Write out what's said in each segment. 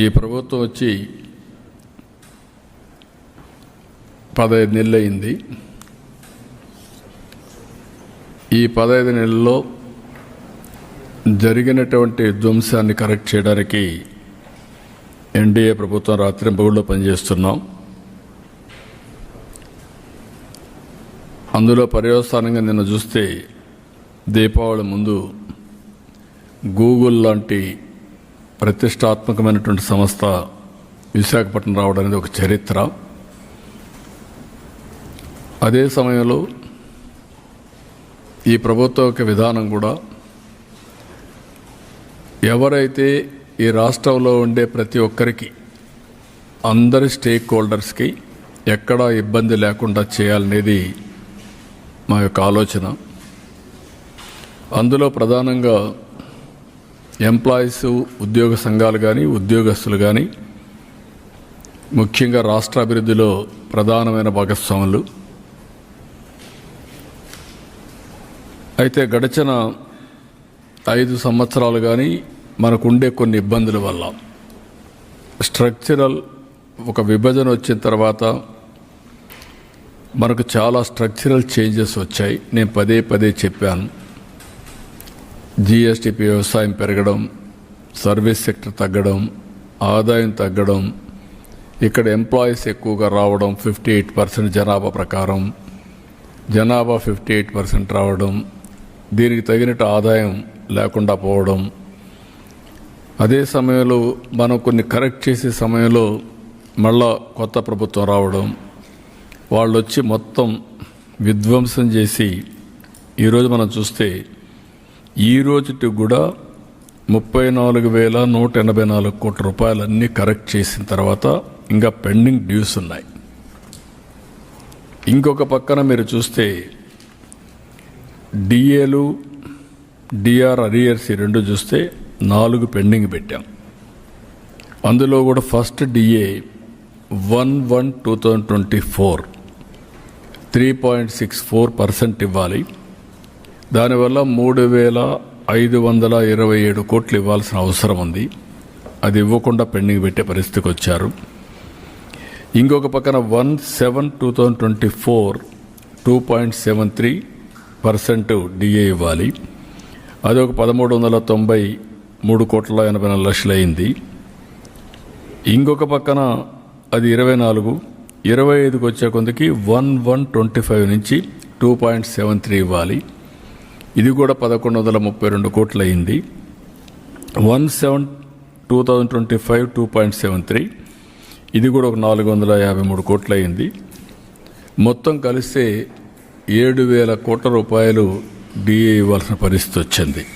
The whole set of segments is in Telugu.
ఈ ప్రభుత్వం వచ్చి పదహైదు నెలలు అయింది ఈ పదహైదు నెలల్లో జరిగినటువంటి ధ్వంసాన్ని కరెక్ట్ చేయడానికి ఎన్డీఏ ప్రభుత్వం రాత్రి రాత్రింపగుళ్ళు పనిచేస్తున్నాం. అందులో పర్యవస్థానంగా నిన్న చూస్తే దీపావళి ముందు గూగుల్ లాంటి ప్రతిష్టాత్మకమైనటువంటి సంస్థ విశాఖపట్నం రావడం అనేది ఒక చరిత్ర. అదే సమయంలో ఈ ప్రభుత్వ యొక్క విధానం కూడా ఎవరైతే ఈ రాష్ట్రంలో ఉండే ప్రతి ఒక్కరికి అందరి స్టేక్ హోల్డర్స్కి ఎక్కడా ఇబ్బంది లేకుండా చేయాలనేది మా యొక్క ఆలోచన. అందులో ప్రధానంగా ఎంప్లాయీస్ ఉద్యోగ సంఘాలు కానీ ఉద్యోగస్తులు కానీ ముఖ్యంగా రాష్ట్ర అభివృద్ధిలో ప్రధానమైన భాగస్వాములు. అయితే గడిచిన ఐదు సంవత్సరాలు కానీ మనకుండే కొన్ని ఇబ్బందుల వల్ల. స్ట్రక్చరల్ ఒక విభజన వచ్చిన తర్వాత మనకు చాలా స్ట్రక్చరల్ చేంజెస్ వచ్చాయి. నేను పదే పదే చెప్పాను. జిఎస్టిపి వ్యవసాయం పెరగడం సర్వీస్ సెక్టర్ తగ్గడం ఆదాయం తగ్గడం ఇక్కడ ఎంప్లాయీస్ ఎక్కువగా రావడం ఫిఫ్టీ ఎయిట్ పర్సెంట్ జనాభా ప్రకారం జనాభా ఫిఫ్టీ ఎయిట్ పర్సెంట్ రావడం దీనికి తగినట్టు ఆదాయం లేకుండా పోవడం. అదే సమయంలో మనం కొన్ని కరెక్ట్ చేసే సమయంలో మళ్ళా కొత్త ప్రభుత్వం రావడం వాళ్ళు వచ్చి మొత్తం విధ్వంసం చేసి ఈరోజు మనం చూస్తే ఈ రోజుకి కూడా ముప్పై నాలుగు వేల నూట ఎనభై నాలుగు కోట్ల రూపాయలన్నీ కరెక్ట్ చేసిన తర్వాత ఇంకా పెండింగ్ డ్యూస్ ఉన్నాయి. ఇంకొక పక్కన మీరు చూస్తే డిఏలు డిఆర్ అరియర్స్ రెండు చూస్తే నాలుగు పెండింగ్ పెట్టాం. అందులో కూడా first DA one one two thousand twenty four three point six four percent ఇవ్వాలి. దానివల్ల మూడు వేల ఐదు వందల ఇరవై ఏడు కోట్లు ఇవ్వాల్సిన అవసరం ఉంది. అది ఇవ్వకుండా పెండింగ్ పెట్టే పరిస్థితికి వచ్చారు. ఇంకొక పక్కన one seven two thousand twenty four two point seven three percent DA ఇవ్వాలి. అది ఒక పదమూడు వందల తొంభై మూడు కోట్ల ఎనభై నాలుగు లక్షలు అయింది. ఇంకొక పక్కన అది ఇరవై నాలుగు ఇరవై ఐదుకి వచ్చే కొందకి వన్ వన్ ట్వంటీ ఫైవ్ నుంచి టూ పాయింట్ సెవెన్ త్రీ ఇవ్వాలి. ఇది కూడా పదకొండు వందల ముప్పై రెండు కోట్లు అయింది one seven two thousand twenty five two point seven three. ఇది కూడా ఒక నాలుగు వందల యాభై మూడు కోట్లు అయింది మొత్తం కలిస్తే ఏడు వేల కోట్ల రూపాయలు డిఏ ఇవ్వాల్సిన పరిస్థితి వచ్చింది.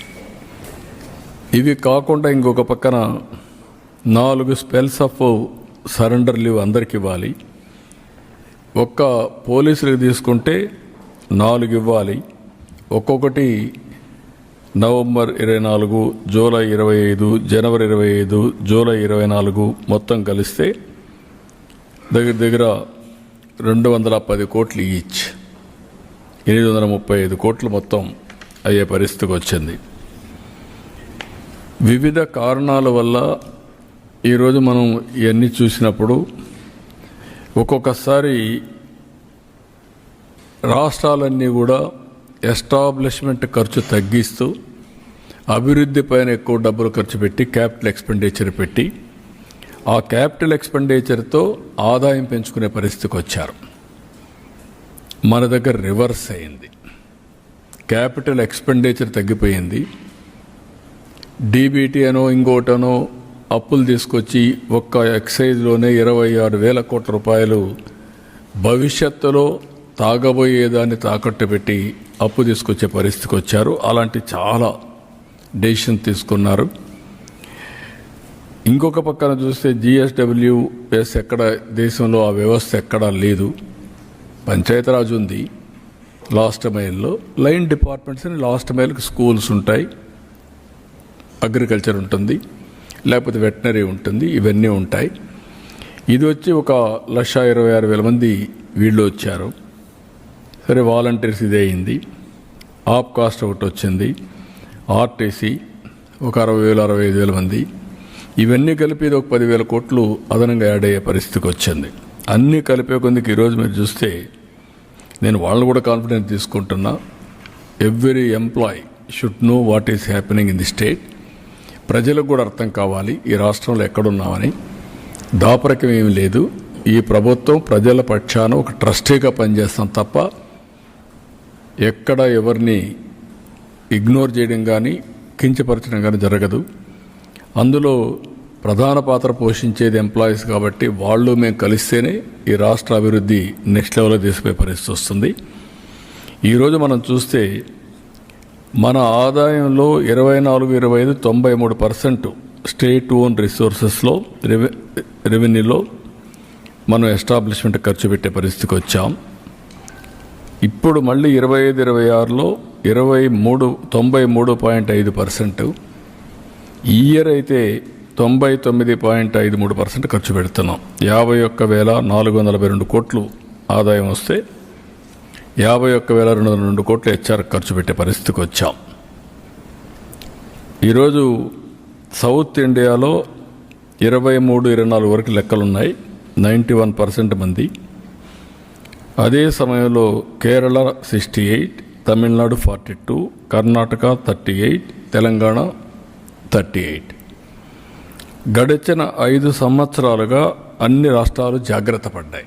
ఇవి కాకుండా ఇంకొక పక్కన నాలుగు స్పెల్స్ ఆఫ్ సరెండర్ లీవ్ అందరికి ఇవ్వాలి. ఒక్క పోలీసులకు తీసుకుంటే నాలుగు ఇవ్వాలి. ఒక్కొక్కటి నవంబర్ ఇరవై నాలుగు జూలై ఇరవై ఐదు జనవరి ఇరవై ఐదు జూలై ఇరవై నాలుగు మొత్తం కలిస్తే దగ్గర దగ్గర రెండు వందల పది కోట్లు ఈచ్. ఎనిమిది వందల ముప్పై ఐదు కోట్లు మొత్తం అయ్యే పరిస్థితికి వచ్చింది. వివిధ కారణాల వల్ల ఈరోజు మనం ఇవన్నీ చూసినప్పుడు ఒక్కొక్కసారి రాష్ట్రాలన్నీ కూడా ఎస్టాబ్లిష్మెంట్ ఖర్చు తగ్గిస్తూ అభివృద్ధి పైన ఎక్కువ డబ్బులు ఖర్చు పెట్టి క్యాపిటల్ ఎక్స్పెండిచర్ పెట్టి ఆ క్యాపిటల్ ఎక్స్పెండిచర్తో ఆదాయం పెంచుకునే పరిస్థితికి వచ్చారు. మన దగ్గర రివర్స్ అయింది. క్యాపిటల్ ఎక్స్పెండిచర్ తగ్గిపోయింది. డీబీటీ అనో ఇంకోటనో అప్పులు తీసుకొచ్చి ఒక్క ఎక్సైజ్లోనే ఇరవై ఆరు వేల కోట్ల రూపాయలు భవిష్యత్తులో తాగబోయేదాన్ని తాకట్టు పెట్టి అప్పు తీసుకొచ్చే పరిస్థితికి వచ్చారు. అలాంటి చాలా డెసిషన్ తీసుకున్నారు. ఇంకొక పక్కన చూస్తే జిఎస్డబ్ల్యూఎస్ ఎక్కడ దేశంలో ఆ వ్యవస్థ ఎక్కడా లేదు. పంచాయతీరాజ్ ఉంది. లాస్ట్ మైల్లో లైన్ డిపార్ట్మెంట్స్ అని లాస్ట్ మైల్కి స్కూల్స్ ఉంటాయి. అగ్రికల్చర్ ఉంటుంది. లేకపోతే వెటనరీ ఉంటుంది. ఇవన్నీ ఉంటాయి. ఇది వచ్చి ఒక లక్ష ఇరవై ఆరు వేల మంది వీళ్ళు వచ్చారు. సరే వాలంటీర్స్ ఇదే అయింది. ఆప్ కాస్ట్ ఒకటి వచ్చింది. ఆర్టీసీ ఒక అరవై వేలు అరవై ఐదు వేల మంది. ఇవన్నీ కలిపి ఇది ఒక పదివేల కోట్లు అదనంగా యాడ్ అయ్యే పరిస్థితికి వచ్చింది. అన్నీ కలిపే కొందికి ఈరోజు మీరు చూస్తే నేను వాళ్ళని కూడా కాన్ఫిడెన్స్ తీసుకుంటున్నా. Every employee should know what is happening in the state ప్రజలకు కూడా అర్థం కావాలి ఈ రాష్ట్రంలో ఎక్కడున్నామని. దాపరికం ఏమీ లేదు. ఈ ప్రభుత్వం ప్రజల పక్షాన ఒక ట్రస్టీగా పనిచేస్తాం తప్ప ఎక్కడ ఎవరిని ఇగ్నోర్ చేయడం కానీ కించపరచడం కానీ జరగదు. అందులో ప్రధాన పాత్ర పోషించేది ఎంప్లాయీస్ కాబట్టి వాళ్ళు మేము కలిస్తేనే ఈ రాష్ట్ర అభివృద్ధి నెక్స్ట్ లెవెల్లో తీసుకుపోయే పరిస్థితి వస్తుంది. ఈరోజు మనం చూస్తే మన ఆదాయంలో ఇరవై నాలుగు ఇరవై ఐదు తొంభై మూడు పర్సెంట్ స్టేట్ ఓన్ రిసోర్సెస్లో రెవె రెవెన్యూలో మనం ఎస్టాబ్లిష్మెంట్ ఖర్చు పెట్టే పరిస్థితికి వచ్చాం. ఇప్పుడు మళ్ళీ ఇరవై ఐదు ఇరవై ఆరులో ఇరవై మూడు తొంభై మూడు పాయింట్ ఐదు పర్సెంట్. ఈ ఇయర్ అయితే తొంభై తొమ్మిది పాయింట్ ఐదు మూడు పర్సెంట్ ఖర్చు పెడుతున్నాం. యాభై ఒక్క వేల నాలుగు వందల నలభై రెండు కోట్లు ఆదాయం వస్తే యాభై ఒక్క వేల రెండు వందల రెండు కోట్లు హెచ్ఆర్ ఖర్చు పెట్టే పరిస్థితికి వచ్చాం. ఈరోజు సౌత్ ఇండియాలో ఇరవై మూడు ఇరవై నాలుగు వరకు లెక్కలున్నాయి. నైంటీ వన్ పర్సెంట్ మంది. అదే సమయంలో Kerala sixty eight Tamil Nadu forty two Karnataka thirty eight Telangana thirty eight. గడిచిన ఐదు సంవత్సరాలుగా అన్ని రాష్ట్రాలు జాగ్రత్త పడ్డాయి.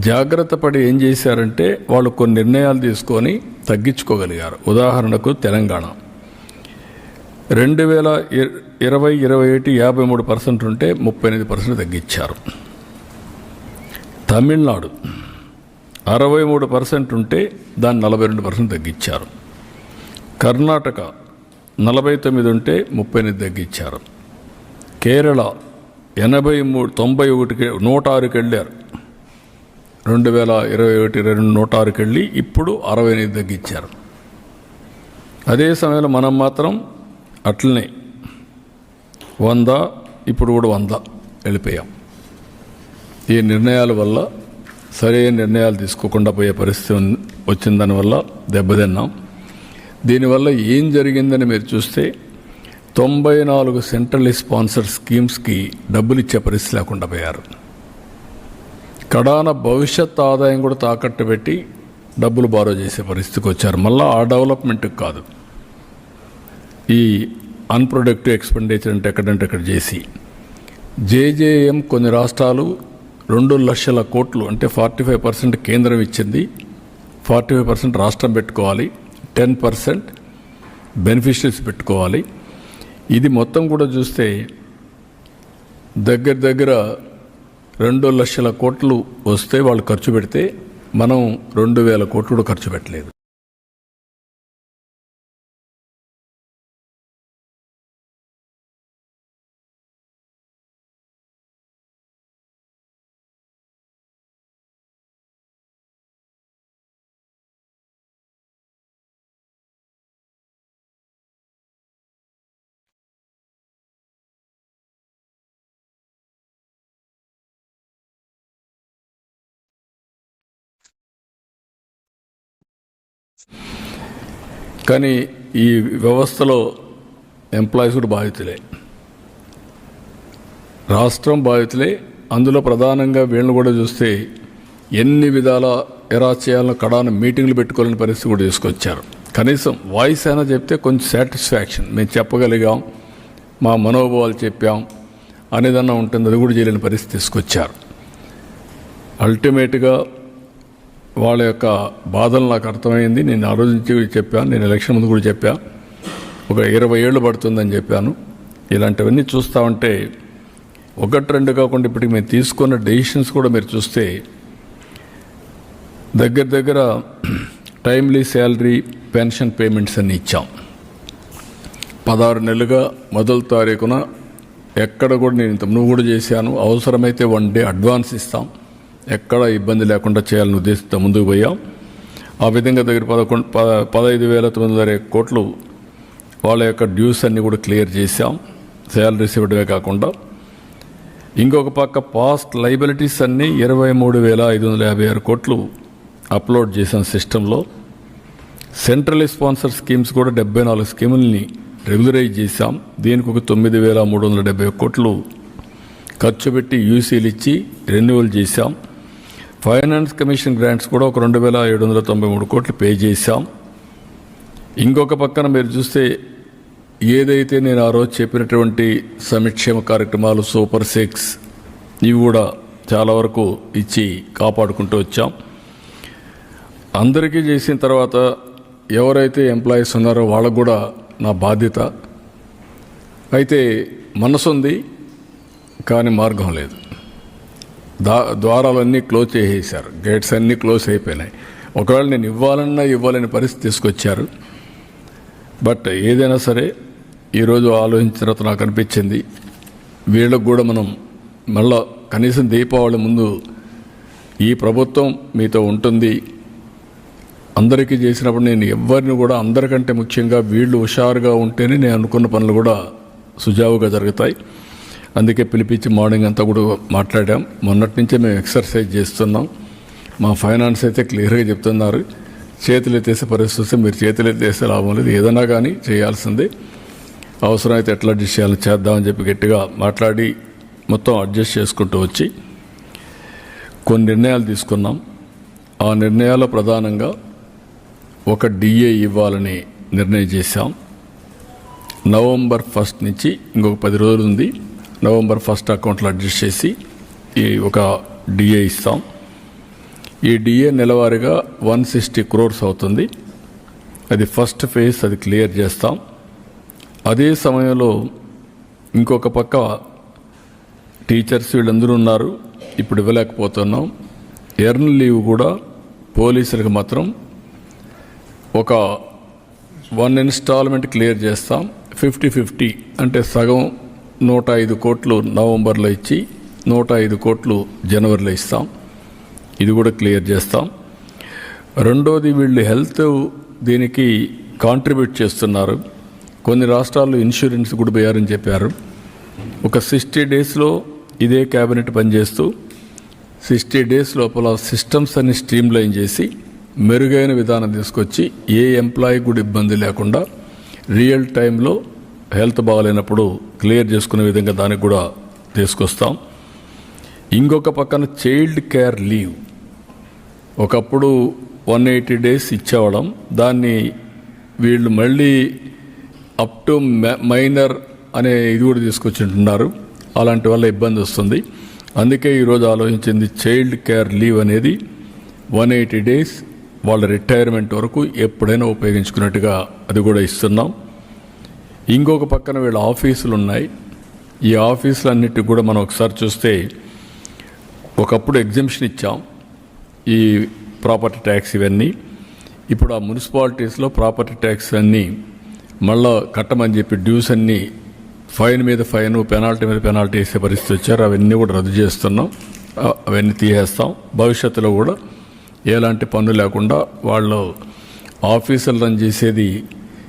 జాగ్రత్త పడి ఏం చేశారంటే వాళ్ళు కొన్ని నిర్ణయాలు తీసుకొని తగ్గించుకోగలిగారు. ఉదాహరణకు తెలంగాణ. రెండు వేల ఇరవై ఇరవై ఒకటి యాభై మూడు పర్సెంట్ ఉంటే ముప్పై ఎనిమిది పర్సెంట్ తగ్గించారు. తమిళనాడు. అరవై మూడు పర్సెంట్ ఉంటే దాన్ని నలభై రెండు పర్సెంట్ తగ్గించారు. కర్ణాటక నలభై తొమ్మిది ఉంటే ముప్పై ఎనిమిది తగ్గించారు. కేరళ ఎనభై మూడు తొంభై ఒకటికి నూట ఆరుకి వెళ్ళారు. రెండు వేల ఇరవై ఒకటి ఇరవై రెండు నూట ఆరుకి వెళ్ళి ఇప్పుడు అరవై ఎనిమిది తగ్గించారు. అదే సమయంలో మనం మాత్రం అట్లనే వంద ఇప్పుడు కూడా వంద వెళ్ళిపోయాం. ఈ నిర్ణయాల వల్ల సరైన నిర్ణయాలు తీసుకోకుండా పోయే పరిస్థితి ఉన్- వచ్చిన దానివల్ల దెబ్బతిన్నాం. దీనివల్ల ఏం జరిగిందని మీరు చూస్తే తొంభై నాలుగు సెంట్రల్ స్పాన్సర్ స్కీమ్స్కి డబ్బులు ఇచ్చే పరిస్థితి లేకుండా పోయారు. కడాన భవిష్యత్ ఆదాయం కూడా తాకట్టు పెట్టి డబ్బులు బారో చేసే పరిస్థితికి వచ్చారు. మళ్ళీ ఆ డెవలప్మెంట్కి కాదు. ఈ అన్ప్రొడక్టివ్ ఎక్స్పెండిచర్ అంటే ఎక్కడంటే అక్కడ చేసి జేజేఎం కొన్ని రాష్ట్రాలు రెండు లక్షల కోట్లు అంటే ఫార్టీ ఫైవ్ పర్సెంట్ కేంద్రం ఇచ్చింది. ఫార్టీ ఫైవ్ పర్సెంట్ రాష్ట్రం పెట్టుకోవాలి. టెన్ పర్సెంట్ బెనిఫిషరీస్ పెట్టుకోవాలి. ఇది మొత్తం కూడా చూస్తే దగ్గర దగ్గర రెండు లక్షల కోట్లు వస్తే వాళ్ళు ఖర్చు పెడితే మనం రెండు వేల కోట్లు కూడా ఖర్చు పెట్టలేదు. కానీ ఈ వ్యవస్థలో ఎంప్లాయీస్ కూడా బాధితులే. రాష్ట్రం బాధితులే. అందులో ప్రధానంగా వీళ్ళని కూడా చూస్తే ఎన్ని విధాల ఎలా చేయాలో కడాన మీటింగ్లు పెట్టుకోవాలని పరిస్థితి కూడా తీసుకొచ్చారు. కనీసం వాయిస్ అయినా చెప్తే కొంచెం సాటిస్ఫాక్షన్ మేము చెప్పగలిగాం మా మనోభావాలు చెప్పాం అనేదన్నా ఉంటుంది అది కూడా చేయలేని పరిస్థితి తీసుకొచ్చారు. అల్టిమేట్గా వాళ్ళ యొక్క బాధలు నాకు అర్థమైంది. నేను ఆ రోజు నుంచి కూడా చెప్పాను. నేను ఎలక్షన్ ముందు కూడా చెప్పా. ఒక ఇరవై ఏళ్ళు పడుతుందని చెప్పాను. ఇలాంటివన్నీ చూస్తూ ఉంటే ఒకటి రెండు కాకుండా ఇప్పటికి మేము తీసుకున్న డెసిషన్స్ కూడా మీరు చూస్తే దగ్గర దగ్గర టైమ్లీ శాలరీ పెన్షన్ పేమెంట్స్ అన్ని ఇచ్చాం. పదహారు నెలలుగా మొదటి తారీఖున ఎక్కడ కూడా నేను ఇంత నువ్వు కూడా చేశాను. అవసరమైతే వన్ డే అడ్వాన్స్ ఇస్తాం. ఎక్కడ ఇబ్బంది లేకుండా చేయాలని ఉద్దేశంతో ముందుకు పోయాం. ఆ విధంగా దగ్గర పదకొండు ప పదహైదు వేల తొమ్మిది వందల కోట్లు వాళ్ళ యొక్క డ్యూస్ అన్నీ కూడా క్లియర్ చేశాం. శాలరీస్ ఇవ్వడమే కాకుండా. ఇంకొక పక్క పాస్ట్ లైబిలిటీస్ అన్నీ ఇరవై మూడు వేల ఐదు వందల యాభై ఆరు కోట్లు అప్లోడ్ చేసాం సిస్టంలో. సెంట్రల్ స్పాన్సర్ స్కీమ్స్ కూడా డెబ్బై నాలుగు స్కీముల్ని రెగ్యులరైజ్ చేశాం. దీనికి ఒక తొమ్మిది వేల మూడు వందల డెబ్బై కోట్లు ఖర్చు పెట్టి యూసీలు ఇచ్చి రెన్యువల్ చేశాం. ఫైనాన్స్ కమిషన్ గ్రాంట్స్ కూడా ఒక రెండు వేల ఏడు వందల తొంభై మూడు కోట్లు పే చేశాం. ఇంకొక పక్కన మీరు చూస్తే ఏదైతే నేను ఆ రోజు చెప్పినటువంటి సంక్షేమ కార్యక్రమాలు సూపర్ సిక్స్ ఇవి కూడా చాలా వరకు ఇచ్చి కాపాడుకుంటూ వచ్చాం. అందరికీ చేసిన తర్వాత ఎవరైతే ఎంప్లాయీస్ ఉన్నారో వాళ్ళకు కూడా నా బాధ్యత. అయితే మనసు ఉంది కానీ మార్గం లేదు. దా ద్వారాలన్నీ క్లోజ్ చేసేసారు గేట్స్ అన్నీ క్లోజ్ అయిపోయినాయి. ఒకవేళ నేను ఇవ్వాలన్నా ఇవ్వాలని పరిస్థితి తీసుకొచ్చారు. బట్ ఏదైనా సరే ఈరోజు ఆలోచించిన తర్వాత నాకు అనిపించింది వీళ్ళకు కూడా మనం మళ్ళా కనీసం దీపావళి ముందు ఈ ప్రభుత్వం మీతో ఉంటుంది. అందరికీ చేసినప్పుడు నేను ఎవరిని కూడా అందరికంటే ముఖ్యంగా వీళ్ళు హుషారుగా ఉంటేనే నేను అనుకున్న పనులు కూడా సుజావుగా జరుగుతాయి. అందుకే పిలిపించి మార్నింగ్ అంతా కూడా మాట్లాడాం. మొన్నటి నుంచే మేము ఎక్సర్సైజ్ చేస్తున్నాం. మా ఫైనాన్స్ అయితే క్లియర్గా చెప్తున్నారు. చేతులు ఎత్తేసే పరిస్థితి వస్తే మీరు చేతులు ఎత్తేస్తే లాభం లేదు. ఏదైనా కానీ చేయాల్సిందే. అవసరమైతే ఎట్లా అడ్జస్ట్ చేయాలో చేద్దామని చెప్పి గట్టిగా మాట్లాడి మొత్తం అడ్జస్ట్ చేసుకుంటూ వచ్చి కొన్ని నిర్ణయాలు తీసుకున్నాం. ఆ నిర్ణయాల్లో ప్రధానంగా ఒక డిఏ ఇవ్వాలని నిర్ణయం చేశాం. నవంబర్ ఫస్ట్ నుంచి ఇంకొక పది రోజులు ఉంది. నవంబర్ ఫస్ట్ అకౌంట్లో అడ్జస్ట్ చేసి ఈ ఒక డిఏ ఇస్తాం. ఈ డిఏ నెలవారీగా వన్ సిక్స్టీ క్రోర్స్ అవుతుంది. అది ఫస్ట్ ఫేజ్ అది క్లియర్ చేస్తాం. అదే సమయంలో ఇంకొక పక్క టీచర్స్ వీళ్ళందరూ ఉన్నారు. ఇప్పుడు ఇవ్వలేకపోతున్నాం. ఎర్న్ లీవ్ కూడా పోలీసులకు మాత్రం ఒక వన్ ఇన్స్టాల్మెంట్ క్లియర్ చేస్తాం. ఫిఫ్టీ ఫిఫ్టీ అంటే సగం నూట ఐదు కోట్లు నవంబర్లో ఇచ్చి నూట ఐదు కోట్లు జనవరిలో ఇస్తాం. ఇది కూడా క్లియర్ చేస్తాం. రెండోది వీళ్ళు హెల్త్ దీనికి కాంట్రిబ్యూట్ చేస్తున్నారు. కొన్ని రాష్ట్రాల్లో ఇన్సూరెన్స్ కూడా పోయారని చెప్పారు. ఒక సిక్స్టీ డేస్లో ఇదే క్యాబినెట్ పనిచేస్తూ సిక్స్టీ డేస్ లోపల సిస్టమ్స్ అన్ని స్ట్రీమ్లైన్ చేసి మెరుగైన విధానం తీసుకొచ్చి ఏ ఎంప్లాయీ కూడా ఇబ్బంది లేకుండా రియల్ టైంలో హెల్త్ బాగాలేనప్పుడు క్లియర్ చేసుకునే విధంగా దానికి కూడా తీసుకొస్తాం. ఇంకొక పక్కన చైల్డ్ కేర్ లీవ్. ఒకప్పుడు వన్ ఎయిటీ డేస్ ఇచ్చేవడం దాన్ని వీళ్ళు మళ్ళీ అప్ టు మైనర్ అనే ఇది కూడా తీసుకొచ్చింటున్నారు. అలాంటి వల్ల ఇబ్బంది వస్తుంది. అందుకే ఈరోజు ఆలోచించింది చైల్డ్ కేర్ లీవ్ అనేది వన్ ఎయిటీ డేస్ వాళ్ళ రిటైర్మెంట్ వరకు ఎప్పుడైనా ఉపయోగించుకున్నట్టుగా అది కూడా ఇస్తున్నాం. ఇంకొక పక్కన వీళ్ళ ఆఫీసులు ఉన్నాయి. ఈ ఆఫీసులన్నిటికి కూడా మనం ఒకసారి చూస్తే ఒకప్పుడు ఎగ్జిబిషన్ ఇచ్చాం. ఈ ప్రాపర్టీ ట్యాక్స్ ఇవన్నీ. ఇప్పుడు ఆ మున్సిపాలిటీస్లో ప్రాపర్టీ ట్యాక్స్ అన్నీ మళ్ళా కట్టమని చెప్పి డ్యూస్ అన్నీ ఫైన్ మీద ఫైన్ పెనాల్టీ మీద పెనాల్టీ వేసే పరిస్థితి వచ్చారు. అవన్నీ కూడా రద్దు చేస్తున్నాం. అవన్నీ తీసేస్తాం. భవిష్యత్తులో కూడా ఎలాంటి పన్ను లేకుండా వాళ్ళు ఆఫీసులు రన్ చేసేది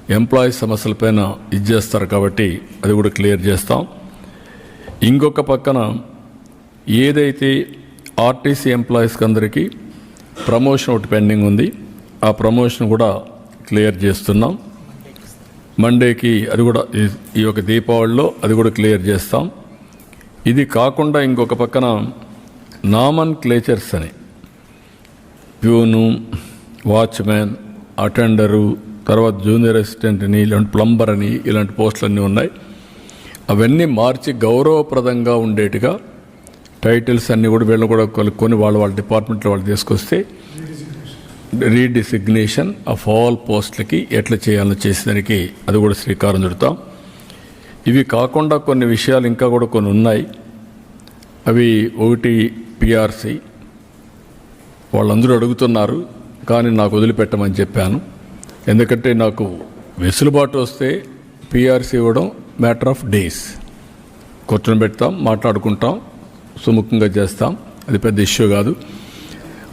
ఎంప్లాయీ సమస్యలపైన ఇది చేస్తారు కాబట్టి అది కూడా క్లియర్ చేస్తాం. ఇంకొక పక్కన ఏదైతే ఆర్టీసీ ఎంప్లాయీస్కి అందరికీ ప్రమోషన్ ఒకటి పెండింగ్ ఉంది ఆ ప్రమోషన్ కూడా క్లియర్ చేస్తున్నాం. మండేకి అది కూడా ఈ- ఈ యొక్క దీపావళిలో అది కూడా క్లియర్ చేస్తాం. ఇది కాకుండా ఇంకొక పక్కన నామన్ క్లేచర్స్ అని. ప్యూను వాచ్మెన్ అటెండరు తర్వాత జూనియర్ అసిస్టెంట్ అని ఇలాంటి ప్లంబర్ అని ఇలాంటి పోస్టులన్నీ ఉన్నాయి. అవన్నీ మార్చి గౌరవప్రదంగా ఉండేట్టుగా టైటిల్స్ అన్నీ కూడా వీళ్ళు కూడా కొనుక్కొని వాళ్ళ వాళ్ళ డిపార్ట్మెంట్లో వాళ్ళు తీసుకొస్తే రీడిసిగ్నేషన్ ఆఫ్ ఆల్ పోస్టులకి ఎట్లా చేయాలో చేసేదానికి అది కూడా శ్రీకారం చుడతాం. ఇవి కాకుండా కొన్ని విషయాలు ఇంకా కూడా కొన్ని ఉన్నాయి. అవి ఒకటి పిఆర్సి. వాళ్ళందరూ అడుగుతున్నారు కానీ నాకు వదిలిపెట్టమని చెప్పాను. ఎందుకంటే నాకు వెసులుబాటు వస్తే పిఆర్సీ ఇవ్వడం మ్యాటర్ ఆఫ్ డేస్ కూర్చొని పెడతాం మాట్లాడుకుంటాం సుముఖంగా చేస్తాం. అది పెద్ద ఇష్యూ కాదు.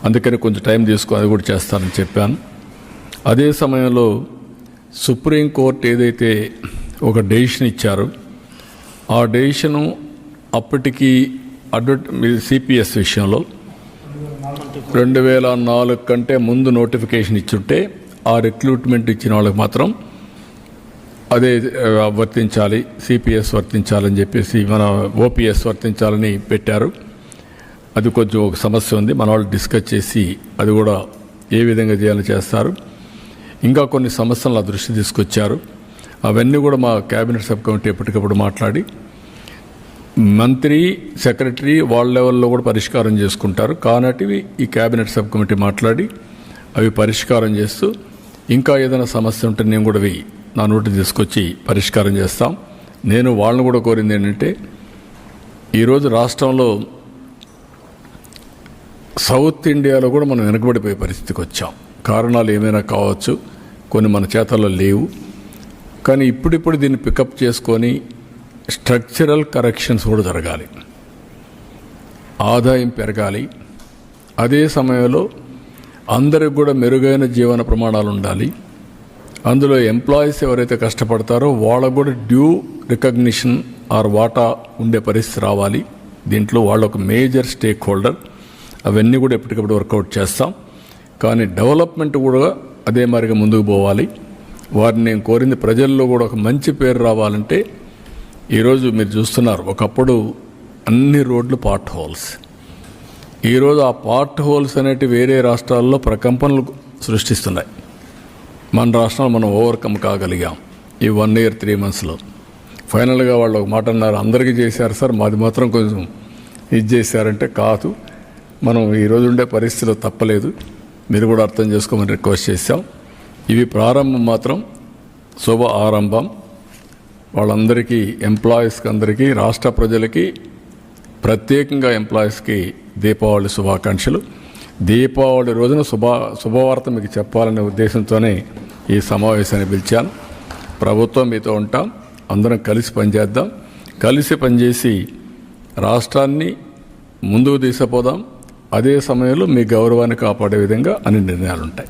అందుకని కొంచెం టైం తీసుకొని అది కూడా చేస్తానని చెప్పాను. అదే సమయంలో సుప్రీంకోర్టు ఏదైతే ఒక డెసిషన్ ఇచ్చారో ఆ డెసిషను అప్పటికి అడ్వర్ట్ సిపిఎస్ విషయంలో రెండు వేల నాలుగు కంటే ముందు నోటిఫికేషన్ ఇచ్చుంటే ఆ రిక్రూట్మెంట్ ఇచ్చిన వాళ్ళకి మాత్రం అదే వర్తించాలి సిపిఎస్ వర్తించాలని చెప్పేసి మన ఓపీఎస్ వర్తించాలని పెట్టారు. అది కొంచెం ఒక సమస్య ఉంది. మన వాళ్ళు డిస్కస్ చేసి అది కూడా ఏ విధంగా చేయాలో చేస్తారు. ఇంకా కొన్ని సమస్యలు ఆ దృష్టి తీసుకొచ్చారు. అవన్నీ కూడా మా కేబినెట్ సబ్ కమిటీ ఎప్పటికప్పుడు మాట్లాడి మంత్రి సెక్రటరీ వాళ్ళ లెవెల్లో కూడా పరిష్కారం చేసుకుంటారు. కానటివి ఈ కేబినెట్ సబ్ కమిటీ మాట్లాడి అవి పరిష్కారం చేస్తూ ఇంకా ఏదైనా సమస్య ఉంటే నేను కూడా అవి నా నోటి తీసుకొచ్చి పరిష్కారం చేస్తాం. నేను వాళ్ళని కూడా కోరింది ఏంటంటే ఈరోజు రాష్ట్రంలో సౌత్ ఇండియాలో కూడా మనం వెనకబడిపోయే పరిస్థితికి వచ్చాం. కారణాలు ఏమైనా కావచ్చు కొన్ని మన చేతల్లో లేవు. కానీ ఇప్పుడిప్పుడు దీన్ని పికప్ చేసుకొని స్ట్రక్చరల్ కరెక్షన్స్ కూడా జరగాలి. ఆదాయం పెరగాలి. అదే సమయంలో అందరికి కూడా మెరుగైన జీవన ప్రమాణాలు ఉండాలి. అందులో ఎంప్లాయీస్ ఎవరైతే కష్టపడతారో వాళ్ళకు కూడా డ్యూ రికగ్నిషన్ ఆర్ వాటా ఉండే పరిస్థితి రావాలి. దీంట్లో వాళ్ళు ఒక మేజర్ స్టేక్ హోల్డర్ అవన్నీ కూడా ఎప్పటికప్పుడు వర్కౌట్ చేస్తాం. కానీ డెవలప్మెంట్ కూడా అదే మరిగా ముందుకు పోవాలి. వారిని నేను కోరింది ప్రజల్లో కూడా ఒక మంచి పేరు రావాలంటే ఈరోజు మీరు చూస్తున్నారు ఒకప్పుడు అన్ని రోడ్లు పార్ట్ హోల్స్ ఈరోజు ఆ పార్ట్ హోల్స్ అనేటి వేరే రాష్ట్రాల్లో ప్రకంపనలు సృష్టిస్తున్నాయి. మన రాష్ట్రాలు మనం ఓవర్కమ్ కాగలిగాం ఈ వన్ ఇయర్ త్రీ మంత్స్లో. ఫైనల్గా వాళ్ళు ఒక మాట అన్నారు అందరికీ చేశారు సార్ మాది మాత్రం కొంచెం ఇది చేశారంటే కాదు. మనం ఈరోజు ఉండే పరిస్థితిలో తప్పలేదు. మీరు కూడా అర్థం చేసుకోమని రిక్వెస్ట్ చేశాం. ఇవి ప్రారంభం మాత్రం శుభ ఆరంభం. వాళ్ళందరికీ ఎంప్లాయీస్కి అందరికీ రాష్ట్ర ప్రజలకి ప్రత్యేకంగా ఎంప్లాయీస్కి దీపావళి శుభాకాంక్షలు. దీపావళి రోజున శుభ శుభవార్త మీకు చెప్పాలనే ఉద్దేశంతోనే ఈ సమావేశాన్ని పిలిచాను. ప్రభుత్వం మీతో ఉంటాం. అందరం కలిసి పనిచేద్దాం. కలిసి పనిచేసి రాష్ట్రాన్ని ముందుకు తీసుకుపోదాం. అదే సమయంలో మీ గౌరవాన్ని కాపాడే విధంగా అన్ని నిర్ణయాలు ఉంటాయి